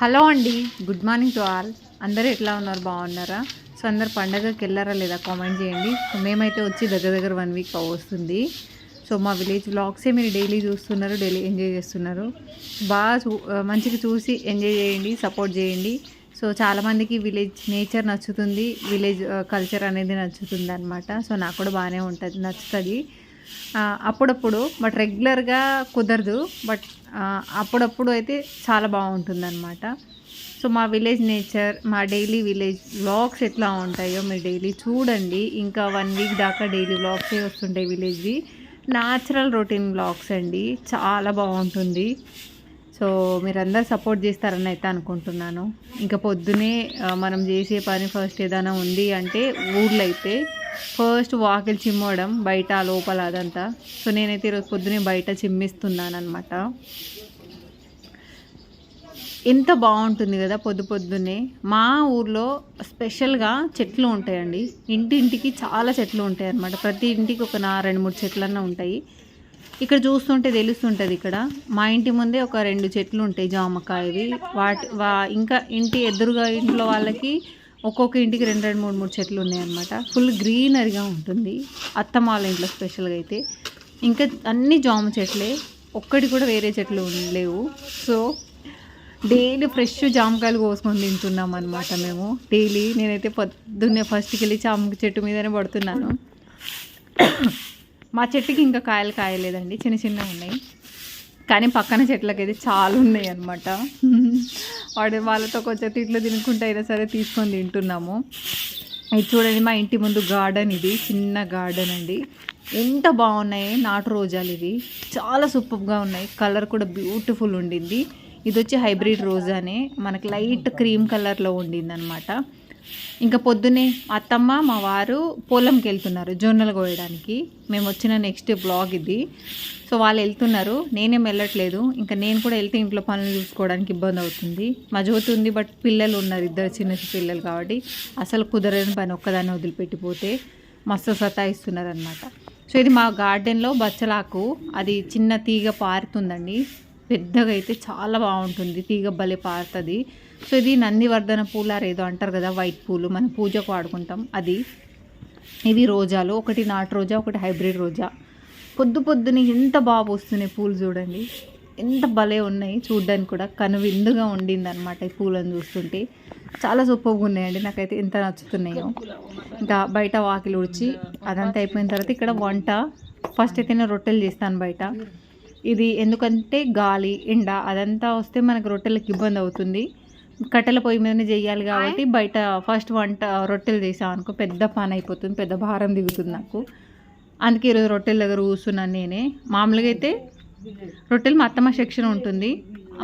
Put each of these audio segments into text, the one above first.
Hello అండి. Good morning to all. అందరూ ఎట్లా ఉన్నారు? బాగున్నారా? సో అందరు పండగకి వెళ్ళారా లేదా? కామెంట్ చేయండి. సో మేమైతే వచ్చి దగ్గర దగ్గర వన్ వీక్ వస్తుంది సో మా విలేజ్ వ్లాగ్సే మీరు డైలీ చూస్తున్నారు డైలీ ఎంజాయ్ చేస్తున్నారు. బాగా చూ మంచిగా చూసి ఎంజాయ్ చేయండి సపోర్ట్ చేయండి. సో చాలామందికి విలేజ్ నేచర్ నచ్చుతుంది విలేజ్ కల్చర్ అనేది నచ్చుతుంది అనమాట సో నాకు కూడా బాగానే ఉంటుంది నచ్చుతుంది. అప్పుడప్పుడు బట్ రెగ్యులర్గా కుదరదు. బట్ అప్పుడప్పుడు అయితే చాలా బాగుంటుంది అనమాట సో మా విలేజ్ నేచర్ మా డైలీ విలేజ్ వ్లాగ్స్ ఎట్లా ఉంటాయో మీరు డైలీ చూడండి. ఇంకా వన్ వీక్ దాకా డైలీ వ్లాగ్సే వస్తుంటాయి విలేజ్వి. న్యాచురల్ రొటీన్ వ్లాగ్స్ అండి. చాలా బాగుంటుంది. సో మీరందరూ సపోర్ట్ చేస్తారని అయితే అనుకుంటున్నాను. ఇంకా పొద్దునే మనం చేసే పని ఫస్ట్ ఏదైనా ఉంది అంటే ఊళ్ళైతే అయితే ఫస్ట్ వాకిలి చిమ్మడం బయట లోపల అదంతా. సో నేనైతే ఈరోజు పొద్దునే బయట చిమ్మిస్తున్నాను ఎంత బాగుంటుంది కదా పొద్దు పొద్దున్నే. మా ఊర్లో స్పెషల్గా చెట్లు ఉంటాయండి. ఇంటింటికి చాలా చెట్లు ఉంటాయి అన్నమాట ప్రతి ఇంటికి ఒక నా రెండు మూడు చెట్లన్నా ఉంటాయి. ఇక్కడ చూస్తుంటే తెలుస్తుంటుంది ఇక్కడ. మా ఇంటి ముందే ఒక రెండు చెట్లు ఉంటాయి జామకాయవి. వాటి వా ఇంకా ఇంటి ఎదురుగా ఇంట్లో వాళ్ళకి ఒక్కొక్క ఇంటికి రెండు రెండు మూడు మూడు చెట్లు ఉన్నాయన్నమాట. ఫుల్ గ్రీనరీగా ఉంటుంది. అత్తమాల ఇంట్లో స్పెషల్గా అయితే. ఇంకా అన్ని జామ చెట్లే. ఒక్కటి కూడా వేరే చెట్లు లేవు. సో డైలీ ఫ్రెష్ జామకాయలు కోసుకొని తింటున్నాం అనమాట మేము. డైలీ నేనైతే పొద్దున్నే ఫస్ట్కి వెళ్ళి జామ చెట్టు మీదనే పడుతున్నాను. మా చెట్టుకి ఇంకా కాయలు కాయలేదండి. చిన్న చిన్నవి ఉన్నాయి. కానీ పక్కన చెట్లకైతే చాలా ఉన్నాయి అన్నమాట. వాడు వాళ్ళతో కొంచెం తిట్లు తినుకుంటూ అయినా సరే తీసుకొని తింటున్నాము. ఇది చూడండి మా ఇంటి ముందు గార్డెన్ ఇది చిన్న గార్డెన్ అండి. ఎంత బాగున్నాయి నాటు రోజాలు ఇవి. చాలా సూపర్గా ఉన్నాయి. కలర్ కూడా బ్యూటిఫుల్ ఉండింది. ఇది వచ్చి హైబ్రిడ్ రోజానే. మనకి లైట్ క్రీమ్ కలర్లో ఉండింది అనమాట ఇంకా పొద్దున్నే అత్తమ్మ మా వారు పొలంకి వెళ్తున్నారు జొన్నలు కోయడానికి. మేము వచ్చిన నెక్స్ట్ బ్లాగ్ ఇది. సో వాళ్ళు వెళ్తున్నారు. నేనేం వెళ్ళట్లేదు. ఇంకా నేను కూడా వెళ్తే ఇంట్లో పనులు చూసుకోవడానికి ఇబ్బంది అవుతుంది. మా జ్యోతి ఉంది బట్ పిల్లలు ఉన్నారు ఇద్దరు చిన్న చిన్న పిల్లలు కాబట్టి అసలు కుదరని పని ఒక్కదాన్ని వదిలిపెట్టిపోతే మస్తు సతాయిస్తున్నారు అనమాట సో ఇది మా గార్డెన్లో బచ్చలాకు. అది చిన్న తీగ పారుతుందండి. పెద్దగా అయితే చాలా బాగుంటుంది. తీగ భలే పారుతుంది. సో ఇది నందివర్ధన పూలారు ఏదో అంటారు కదా వైట్ పూలు. మనం పూజకు వాడుకుంటాం. అది ఇవి రోజాలు. ఒకటి నాటు రోజా ఒకటి హైబ్రిడ్ రోజా. పొద్దు పొద్దున ఎంత బాగా వస్తున్నాయి పూలు చూడండి. ఎంత భలే ఉన్నాయి. చూడ్డానికి కూడా కనువిందుగా ఉండింది అనమాట ఈ పూలను చూస్తుంటే. చాలా సూపర్గా ఉన్నాయండి. నాకైతే ఎంత నచ్చుతున్నాయో. ఇంకా బయట వాకిలి ఉడిచి అదంతా అయిపోయిన తర్వాత ఇక్కడ వంట. ఫస్ట్ అయితే నేను రొట్టెలు చేస్తాను బయట. ఇది ఎందుకంటే గాలి ఎండ అదంతా వస్తే మనకు రొట్టెలకు ఇబ్బంది అవుతుంది. కట్టెల పొయ్యి మీదనే చేయాలి కాబట్టి బయట ఫస్ట్ వంట రొట్టెలు చేసాం అనుకో పెద్ద పని అయిపోతుంది పెద్ద భారం దిగుతుంది నాకు. అందుకే ఈరోజు రొట్టెల దగ్గర కూర్చున్నాను నేనే. మామూలుగా అయితే రొట్టెలు మా అత్తమ్మ సెక్షన్ ఉంటుంది.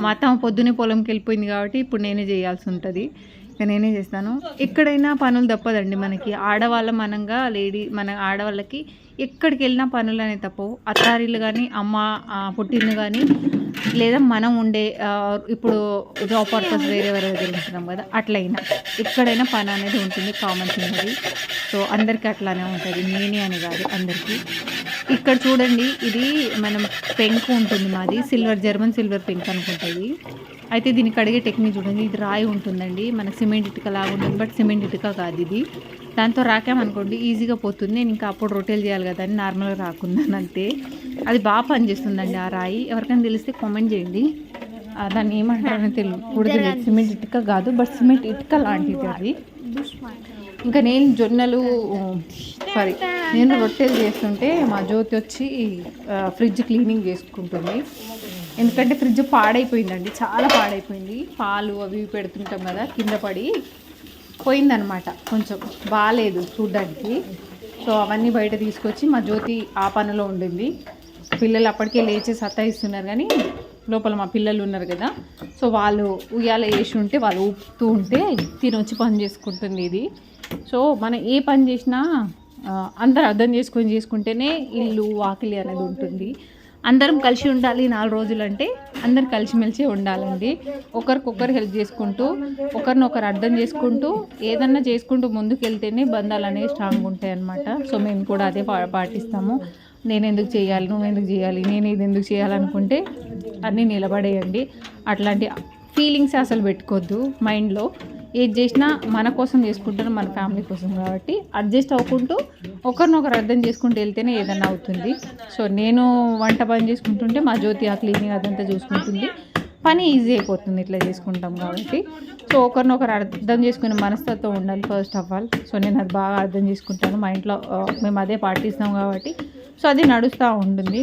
మా అత్తమ్మ పొద్దునే పొలంకి వెళ్ళిపోయింది కాబట్టి ఇప్పుడు నేనే చేయాల్సి ఉంటుంది. ఇక నేనే చేస్తాను. ఎక్కడైనా పనులు తప్పదండి మనకి. ఆడవాళ్ళ మనంగా లేడీ మన ఆడవాళ్ళకి ఎక్కడికి వెళ్ళినా పనులు అనేవి తప్పవు. అత్తారిల్లు కానీ అమ్మ ఆ, పుట్టిల్లు కానీ లేదా మనం ఉండే ఇప్పుడు జాబ్ పర్పస్ వేరే వేరే తిరుగుతున్నాం కదా అట్లయినా ఎక్కడైనా పని అనేది ఉంటుంది కామన్ థింగ్ అది. సో అందరికీ అట్లానే ఉంటుంది. నేనే అని కాదు అందరికీ. ఇక్కడ చూడండి ఇది మనం పెంకు ఉంటుంది మాది సిల్వర్ జర్మన్ సిల్వర్ పెంక్ అనుకుంటుంది అయితే దీనికి అడిగే టెక్నిక్ చూడండి ఇది రాయి ఉంటుందండి. మన సిమెంట్ ఇటుక లాగా ఉంటుంది బట్ సిమెంట్ ఇటుక కాదు ఇది. దాంతో రాకామనుకోండి ఈజీగా పోతుంది. నేను ఇంకా అప్పుడు రొట్టెలు చేయాలి కదా అని నార్మల్గా రాకున్నాను అంతే అది బాగా పనిచేస్తుందండి ఆ రాయి. ఎవరికైనా తెలిస్తే కామెంట్ చేయండి. దాన్ని ఏమంటారని తెలియదు. కూడా తెలియదు. సిమెంట్ ఇటుక కాదు బట్ సిమెంట్ ఇటుక లాంటిది అది. ఇంకా నేను జొన్నలు సారీ నేను రొట్టెలు చేస్తుంటే మా జ్యోతి వచ్చి ఫ్రిడ్జ్ క్లీనింగ్ చేసుకుంటుంది. ఎందుకంటే ఫ్రిడ్జ్ పాడైపోయిందండి. చాలా పాడైపోయింది. పాలు అవి పెడుతుంటాం కదా కింద పడి పోయిందనమాట కొంచెం బాగాలేదు చూడ్డానికి. సో అవన్నీ బయట తీసుకొచ్చి మా జ్యోతి ఆ పనిలో ఉండింది. పిల్లలు అప్పటికే లేచి సత్తాయిస్తున్నారు కానీ లోపల మా పిల్లలు ఉన్నారు కదా. సో వాళ్ళు ఉయ్యాల వేసి ఉంటే వాళ్ళు ఊపుతూ ఉంటే తినొచ్చి పని చేసుకుంటుంది ఇది. సో మనం ఏ పని చేసినా అందరూ అందరు అర్థం చేసుకొని చేసుకుంటేనే ఇల్లు వాకిలి అనేది ఉంటుంది. అందరం కలిసి ఉండాలి నాలుగు రోజులు అంటే అందరు కలిసిమెలిసి ఉండాలండి. ఒకరికొకరు హెల్ప్ చేసుకుంటూ ఒకరినొకరు అర్థం చేసుకుంటూ ఏదన్నా చేసుకుంటూ ముందుకు వెళ్తేనే బంధాలు అనేవి స్ట్రాంగ్ ఉంటాయి అన్నమాట సో మేము కూడా అదే పా పాటిస్తాము. నేను ఎందుకు చేయాలి? నువ్వు ఎందుకు చేయాలి? నేను ఇది ఎందుకు చేయాలనుకుంటే అన్నీ నిలబడేయండి. అట్లాంటి ఫీలింగ్స్ అసలు పెట్టుకోవద్దు మైండ్లో. ఏది చేసినా మన కోసం చేసుకుంటాను మన ఫ్యామిలీ కోసం కాబట్టి అడ్జస్ట్ అవ్వకుంటూ ఒకరినొకరు అర్థం చేసుకుంటూ వెళ్తేనే ఏదైనా అవుతుంది. సో నేను వంట పని చేసుకుంటుంటే మా జ్యోతి ఆ క్లీనింగ్ అదంతా చూసుకుంటుంది. పని ఈజీ అయిపోతుంది ఇట్లా చేసుకుంటాం కాబట్టి. సో ఒకరినొకరు అర్థం చేసుకునే మనస్తత్వం ఉండాలి ఫస్ట్ ఆఫ్ ఆల్. సో నేను అది బాగా అర్థం చేసుకుంటాను. మా ఇంట్లో మేము అదే పాటిస్తాం కాబట్టి సో అది నడుస్తూ ఉంటుంది.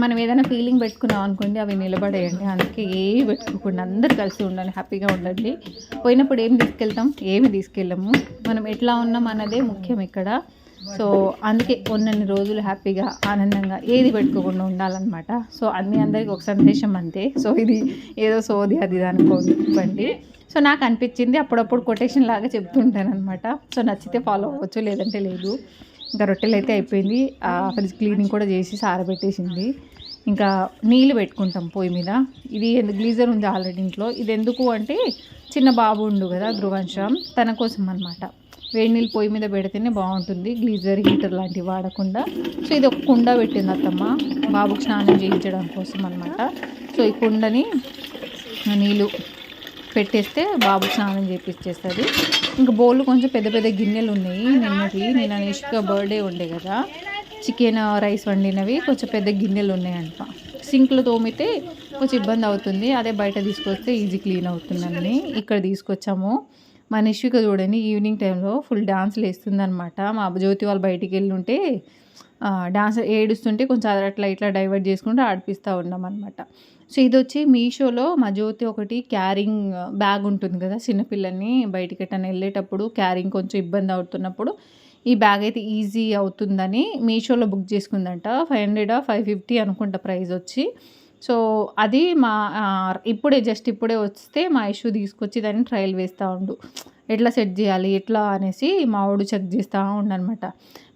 మనం ఏదైనా ఫీలింగ్ పెట్టుకున్నాం అనుకోండి అవి నిలబడేయండి. అందుకే ఏవి పెట్టుకోకుండా అందరు కలిసి ఉండాలి హ్యాపీగా ఉండండి. పోయినప్పుడు ఏం తీసుకెళ్తాం? ఏమి తీసుకెళ్ళము? మనం ఎట్లా ఉన్నాం అన్నదే ముఖ్యం ఇక్కడ. సో అందుకే ఉన్నన్ని రోజులు హ్యాపీగా ఆనందంగా ఏది పెట్టుకోకుండా ఉండాలన్నమాట. సో అన్ని అందరికీ ఒక సందేశం అంతే. సో ఇది ఏదో సోది అది ఇది అనుకోండి. సో నాకు అనిపించింది అప్పుడప్పుడు కొటేషన్ లాగా చెప్తుంటాను అనమాట సో నచ్చితే ఫాలో అవ్వచ్చు లేదంటే లేదు. ఇంకా రొట్టెలు అయితే అయిపోయింది ఫ్రిడ్జ్ క్లీనింగ్ కూడా చేసి సారబెట్టేసింది. ఇంకా నీళ్ళు పెట్టుకుంటాం పొయ్యి మీద. ఇది గ్లీజర్ ఉంది ఆల్రెడీ ఇంట్లో. ఇది ఎందుకు అంటే చిన్న బాబు ఉండు కదా ధ్రువంశం తన కోసం అనమాట వేడి నీళ్ళు పొయ్యి మీద పెడితేనే బాగుంటుంది. గ్లీజర్ హీటర్ లాంటివి వాడకుండా. సో ఇది ఒక కుండ పెట్టింది అత్తమ్మ. బాబుకు స్నానం చేయించడం కోసం అనమాట సో ఈ కుండని నీళ్ళు పెట్టేస్తే బాబు స్నానం చేపిచ్చేస్తుంది. ఇంకా బౌల్ కొంచెం పెద్ద పెద్ద గిన్నెలు ఉన్నాయి నిన్నటి నేను నిష్క బర్త్డే ఉండే కదా. చికెన్ రైస్ వండినవి కొంచెం పెద్ద గిన్నెలు ఉన్నాయంట సింక్లో తోమితే కొంచెం ఇబ్బంది అవుతుంది. అదే బయట తీసుకొస్తే ఈజీ క్లీన్ అవుతుందని ఇక్కడ తీసుకొచ్చాము. మన నిష్విక చూడండి ఈవినింగ్ టైంలో ఫుల్ డాన్స్లు వేస్తుంది అనమాట మా జ్యోతి వాళ్ళు బయటికి వెళ్ళి ఉంటే డాన్స్ ఏడుస్తుంటే కొంచెం అట్లా ఇట్లా డైవర్ట్ చేసుకుంటూ ఆడిపిస్తూ ఉన్నాం అనమాట సో ఇది వచ్చి మీషోలో మా జ్యోతి ఒకటి క్యారింగ్ బ్యాగ్ ఉంటుంది కదా చిన్నపిల్లల్ని బయటికి ఎట్టని వెళ్ళేటప్పుడు క్యారింగ్ కొంచెం ఇబ్బంది అవుతున్నప్పుడు ఈ బ్యాగ్ అయితే ఈజీ అవుతుందని మీషోలో బుక్ చేసుకుందంట. ఫైవ్ హండ్రెడ్ ఫైవ్ ఫిఫ్టీ అనుకుంటా ప్రైస్ వచ్చి. సో అది మా ఇప్పుడే జస్ట్ ఇప్పుడే వస్తే మా ఇష్యూ తీసుకొచ్చి దాన్ని ట్రయల్ వేస్తూ ఉండు. ఎట్లా సెట్ చేయాలి ఎట్లా అనేసి మా వాడు చెక్ చేస్తూ ఉండనమాట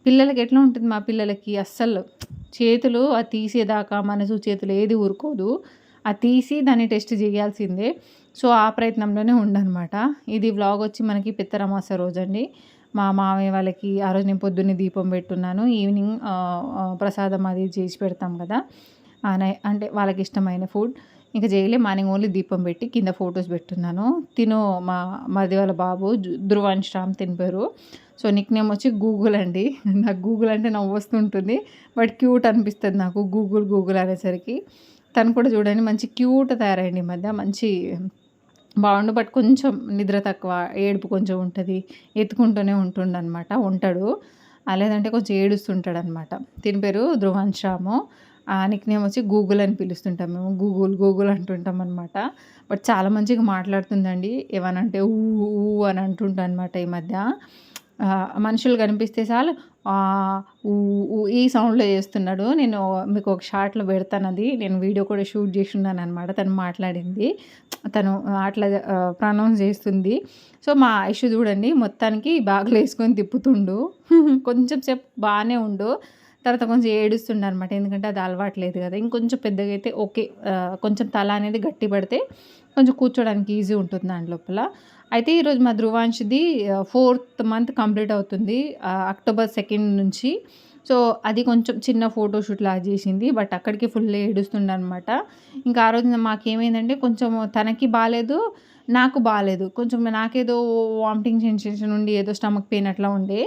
పిల్లలకి ఎట్లా ఉంటుంది మా పిల్లలకి? అస్సలు చేతులు అది తీసేదాకా మనసు చేతులు ఏది ఊరుకోదు. ఆ తీసి దాన్ని టెస్ట్ చేయాల్సిందే. సో ఆ ప్రయత్నంలోనే ఉండనమాట ఇది వ్లాగ్ వచ్చి మనకి పిత్తరమాస రోజు అండి మా మామయ్య వాళ్ళకి ఆ రోజు నేను పొద్దున్నే దీపం పెట్టున్నాను. ఈవినింగ్ ప్రసాదం అది చేసి పెడతాం కదా. అంటే వాళ్ళకి ఇష్టమైన ఫుడ్. ఇంకా చేయలే మార్నింగ్ ఓన్లీ దీపం పెట్టి కింద ఫొటోస్ పెట్టున్నాను. తిను మా మరిది వాళ్ళ బాబు ధ్రువాన్ శ్రామ్ తినిపారు సో నిక్ నేమ్ వచ్చి గూగుల్ అండి. నాకు గూగుల్ అంటే నవ్వు వస్తుంటుంది. బట్ క్యూట్ అనిపిస్తుంది నాకు గూగుల్ గూగుల్ అనేసరికి. తను కూడా చూడండి మంచి క్యూట్ తయారైంది ఈ మధ్య. మంచి బాగుండు బట్ కొంచెం నిద్ర తక్కువ ఏడుపు కొంచెం ఉంటుంది. ఎత్తుకుంటూనే ఉంటుండనమాట ఉంటాడు లేదంటే కొంచెం ఏడుస్తుంటాడు అనమాట దీని పేరు ధ్రువాంశాము ఆ నిక్ నేమ్ వచ్చి గూగుల్ అని పిలుస్తుంటాం మేము. గూగుల్ గూగుల్ అంటుంటాం అనమాట బట్ చాలా మంచిగా మాట్లాడుతుందండి. ఏమనంటే ఊ అని అంటుంటా అనమాట ఈ మధ్య. మనుషులు కనిపిస్తే చాలు ఈ సౌండ్లో చేస్తున్నాడు. నేను మీకు ఒక షార్ట్లో పెడతాను అది. నేను వీడియో కూడా షూట్ చేసిన్నాను అనమాట తను మాట్లాడింది. తను అట్లా ప్రనౌన్స్ చేస్తుంది. సో మా ఐషు చూడండి మొత్తానికి బాగా వేసుకొని తిప్పుతుండు. కొంచెం సేపు బాగానే ఉండు. తర్వాత కొంచెం ఏడుస్తుండే అనమాట ఎందుకంటే అది అలవాట్లేదు కదా. ఇంకొంచెం పెద్దగా అయితే ఓకే. కొంచెం తల అనేది గట్టి పడితే కొంచెం కూర్చోడానికి ఈజీ ఉంటుంది దాని లోపల. అయితే ఈరోజు మా ధ్రువాంష్ది ఫోర్త్ మంత్ కంప్లీట్ అవుతుంది. అక్టోబర్ సెకండ్ నుంచి సో అది కొంచెం చిన్న ఫోటోషూట్ లాగా చేసింది. బట్ అక్కడికి ఫుల్ ఏడుస్తుండ అనమాట ఇంకా ఆ రోజు మాకేమైందంటే కొంచెం తనకి బాగాలేదు నాకు బాగాలేదు కొంచెం నాకేదో వామిటింగ్ సెన్సేషన్ ఉండి ఏదో స్టమక్ పెయిన్ అట్లా ఉండే.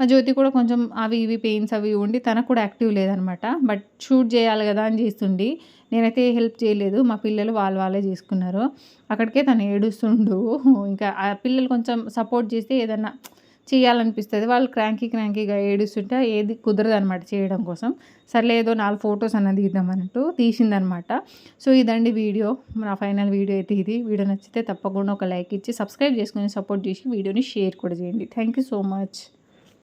మా జ్యోతి కూడా కొంచెం అవి ఇవి పెయిన్స్ అవి ఉండి తనకు కూడా యాక్టివ్ లేదనమాట. బట్ షూట్ చేయాలి కదా అని చేస్తుండి. నేనైతే హెల్ప్ చేయలేదు. మా పిల్లలు వాళ్ళు వాళ్ళే చేసుకున్నారు. అక్కడికే తను ఏడుస్తుండు. ఇంకా ఆ పిల్లలు కొంచెం సపోర్ట్ చేస్తే ఏదన్నా చేయాలనిపిస్తుంది. వాళ్ళు క్రాంకీ క్రాంకీగా ఏడుస్తుంటే ఏది కుదరదు అనమాట చేయడం కోసం. సర్లే ఏదో నాలుగు ఫొటోస్ అన్నది ఇద్దామన్నట్టు తీసిందనమాట సో ఇదండి వీడియో. నా ఫైనల్ వీడియో అయితే ఇది. వీడియో నచ్చితే తప్పకుండా ఒక లైక్ ఇచ్చి సబ్స్క్రైబ్ చేసుకొని సపోర్ట్ చేసి వీడియోని షేర్ కూడా చేయండి. Thank you so much.